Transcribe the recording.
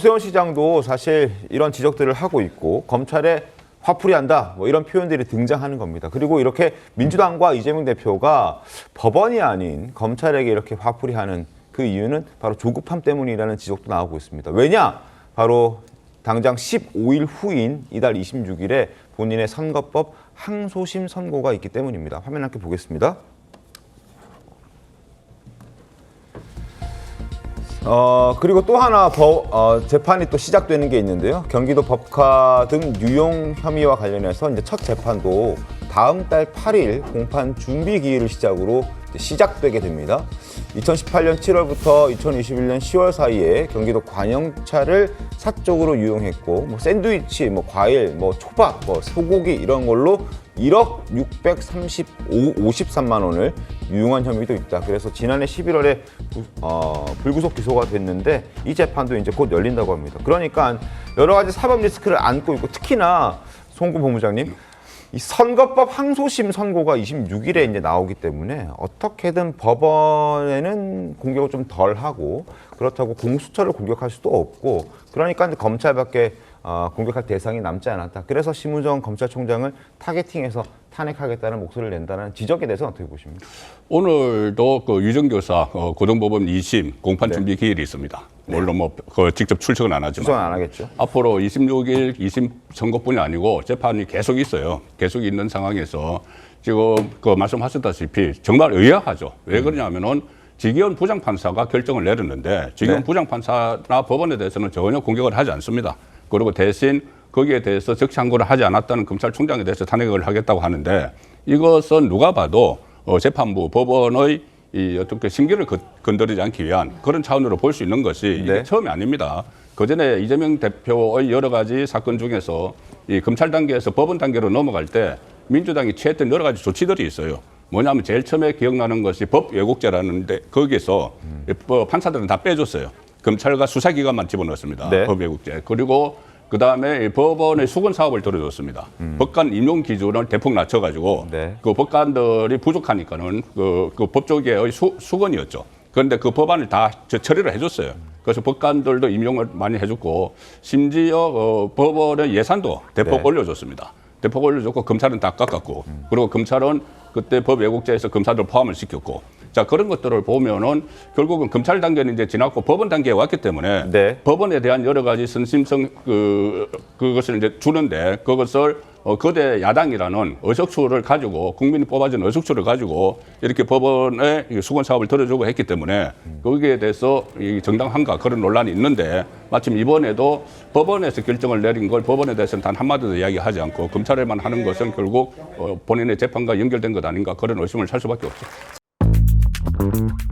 오세훈 시장도 사실 이런 지적들을 하고 있고 검찰에 화풀이 한다 뭐 이런 표현들이 등장하는 겁니다. 그리고 이렇게 민주당과 이재명 대표가 법원이 아닌 검찰에게 이렇게 화풀이하는 그 이유는 바로 조급함 때문이라는 지적도 나오고 있습니다. 왜냐? 바로 당장 15일 후인 이달 26일에 본인의 선거법 항소심 선고가 있기 때문입니다. 화면 함께 보겠습니다. 어 그리고 또 하나 법, 어, 재판이 또 시작되는 게 있는데요. 경기도 법카 등 유용 혐의와 관련해서 이제 첫 재판도 다음 달 8일 공판 준비 기일을 시작으로 이제 시작되게 됩니다. 2018년 7월부터 2021년 10월 사이에 경기도 관영차를 사적으로 유용했고 뭐 샌드위치, 뭐 과일, 뭐 초밥, 뭐 소고기 이런 걸로 1억 635, 53만 원을 유용한 혐의도 있다. 그래서 지난해 11월에 어, 불구속 기소가 됐는데 이 재판도 이제 곧 열린다고 합니다. 그러니까 여러 가지 사법 리스크를 안고 있고 특히나 송구 본부장님 이 선거법 항소심 선고가 26일에 이제 나오기 때문에 어떻게든 법원에는 공격을 좀 덜 하고 그렇다고 공수처를 공격할 수도 없고 그러니까 검찰밖에 어, 공격할 대상이 남지 않았다. 그래서 심우정 검찰총장을 타겟팅해서 탄핵하겠다는 목소리를 낸다는 지적에 대해서 어떻게 보십니까? 오늘도 그 유정교사 어, 고등법원 2심 공판 준비 기일이 있습니다. 물론 뭐 그 직접 출석은 안 하지만 수선 안 하겠죠? 앞으로 26일 2심 선고뿐이 아니고 재판이 계속 있어요. 계속 있는 상황에서 지금 그 말씀하셨다시피 정말 의아하죠. 왜 그러냐면은 지기현 부장판사가 결정을 내렸는데 지기현 네. 부장판사나 법원에 대해서는 전혀 공격을 하지 않습니다. 그리고 대신 거기에 대해서 적시 항고를 하지 않았다는 검찰총장에 대해서 탄핵을 하겠다고 하는데 이것은 누가 봐도 어, 재판부 법원의 이 어떻게 심기를 건- 건드리지 않기 위한 그런 차원으로 볼 수 있는 것이 이게 네. 처음이 아닙니다. 그 전에 이재명 대표의 여러 가지 사건 중에서 이 검찰 단계에서 법원 단계로 넘어갈 때 민주당이 취했던 여러 가지 조치들이 있어요. 뭐냐면 제일 처음에 기억나는 것이 법 왜곡죄라는데 거기에서 이 법- 판사들은 다 빼줬어요. 검찰과 수사기관만 집어넣었습니다. 네. 법 왜곡죄. 그리고 그 다음에 법원의 수건 사업을 들어줬습니다. 법관 임용 기준을 대폭 낮춰가지고 네. 그 법관들이 부족하니까는 그, 그 법조계의 수, 수건이었죠. 그런데 그 법안을 다 저- 처리를 해줬어요. 그래서 법관들도 임용을 많이 해줬고 심지어 어, 법원의 예산도 대폭 네. 올려줬습니다. 대폭 올려줬고 검찰은 다 깎았고 그리고 검찰은 그때 법 왜곡죄에서 검사들 포함을 시켰고 자 그런 것들을 보면은 결국은 검찰 단계는 이제 지났고 법원 단계에 왔기 때문에 네. 법원에 대한 여러 가지 선심성 그 그것을 이제 주는데 그것을 어, 거대 야당이라는 의석수를 가지고 국민이 뽑아준 의석수를 가지고 이렇게 법원에 이 수건 사업을 들어주고 했기 때문에 거기에 대해서 이 정당한가 그런 논란이 있는데 마침 이번에도 법원에서 결정을 내린 걸 법원에 대해서는 단 한마디도 이야기하지 않고 검찰에만 하는 것은 결국 어, 본인의 재판과 연결된 것 아닌가 그런 의심을 살 수밖에 없죠. Thank you.